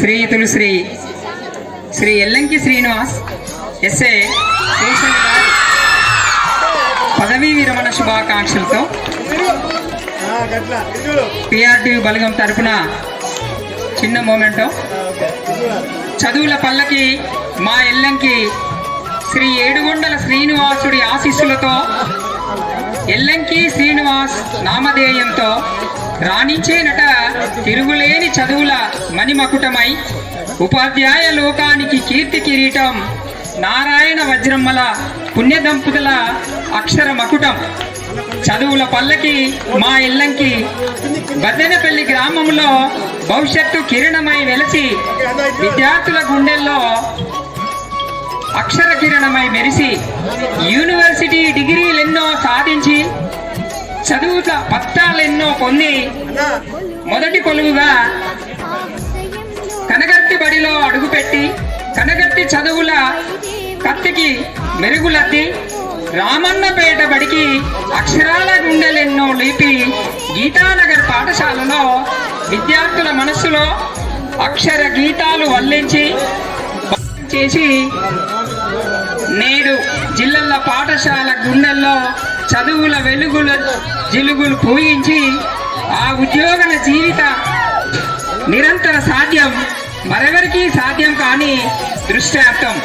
శ్రీయుతులు Shri Shri Ellanki Srinivas SA station గారి. పదవీ విరమణ శుభాకాంక్షలతో పిఆర్టీ బలగం తరపున చిన్న మూమెంటో చదువుల పల్లకి మా ఎల్లంకి శ్రీ ఏడుగొండల శ్రీనివాసుడి ఆశీస్సులతో ఎల్లంకి శ్రీనివాస్ నామధేయంతో రాణించేనట తిరుగులేని చదువుల మణిమకుటమై ఉపాధ్యాయ లోకానికి కీర్తి కిరీటం నారాయణ వజ్రమ్మల పుణ్యదంపతుల అక్షర మకుటం. చదువుల పల్లకి మా ఇల్లంకి బద్దెనపల్లి గ్రామంలో భవిష్యత్తు కిరణమై వెలసి విద్యార్థుల గుండెల్లో అక్షర కిరణమై మెరిసి యూనివర్సిటీ డిగ్రీలెన్నో సాధించి చదువుల పత్రాలెన్నో పొంది మొదటి కొలువుగా కనగర్తి బడిలో అడుగుపెట్టి కనగర్తి చదువుల కత్తికి మెరుగులద్ది రామన్నపేట బడికి అక్షరాల గుండెలెన్నో లేపి గీతానగర్ పాఠశాలలో విద్యార్థుల మనస్సులో అక్షర గీతాలు వల్లించి చేసి నేడు జిల్లల పాఠశాల గుండెల్లో చదువుల వెలుగుల జిలుగులు పూయించి ఆ ఉద్యోగన జీవిత నిరంతర సాధ్యం మరెవరికీ సాధ్యం కాని దృష్టార్థం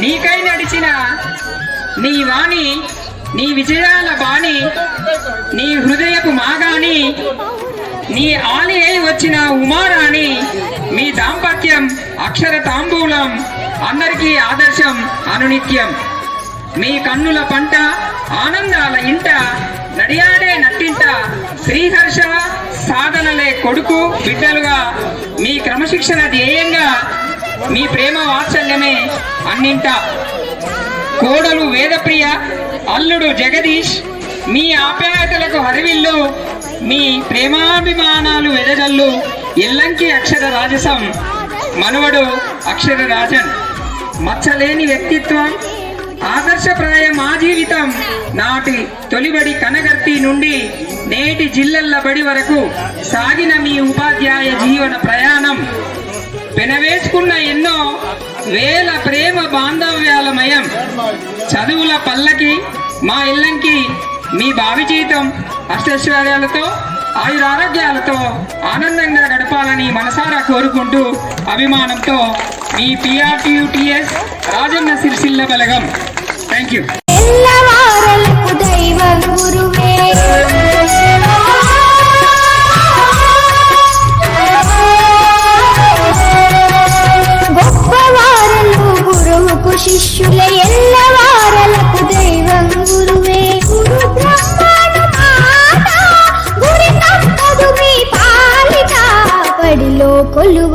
నీకై నడిచిన నీ వాణి నీ విజయాల బాణి నీ హృదయపు మాగాని నీ ఆలి అయి వచ్చిన ఉమారాణి మీ దాంపత్యం అక్షర తాంబూలం అందరికీ ఆదర్శం అనునిత్యం. మీ కన్నుల పంట ఆనందాల ఇంట నడియాడే నట్టింట శ్రీహర్ష సాధనలే కొడుకు బిడ్డలుగా. మీ క్రమశిక్షణ ధ్యేయంగా మీ ప్రేమ వాత్సల్యమే అన్నింట. కోడలు వేదప్రియ అల్లుడు జగదీష్ మీ ఆప్యాయతలకు హరివిల్లు మీ ప్రేమాభిమానాలు వెదజల్లు ఎల్లంకి అక్షర రాజసం మనవడు అక్షర రాజన్. మచ్చలేని వ్యక్తిత్వం ఆదర్శప్రాయ మా జీవితం నాటి తొలిబడి కనగర్తి నుండి నేటి జిల్లల బడి వరకు సాగిన మీ ఉపాధ్యాయ జీవన ప్రయాణం. పెనవేసుకున్న ఎన్నో వేల ప్రేమ బాంధవ్యాలమయం. చదువుల పల్లకి మా ఇల్లంకి మీ భావి జీవితం అష్టైశ్వర్యాలతో ఆయురారోగ్యాలతో ఆనందంగా గడపాలని మనసారా కోరుకుంటూ అభిమానంతో మీ పిఆర్టీయుటిఎస్ రాజన్న సిరిసిల్ల బలగం. థ్యాంక్ యూ ఎల్లవారలకు దైవ గురువే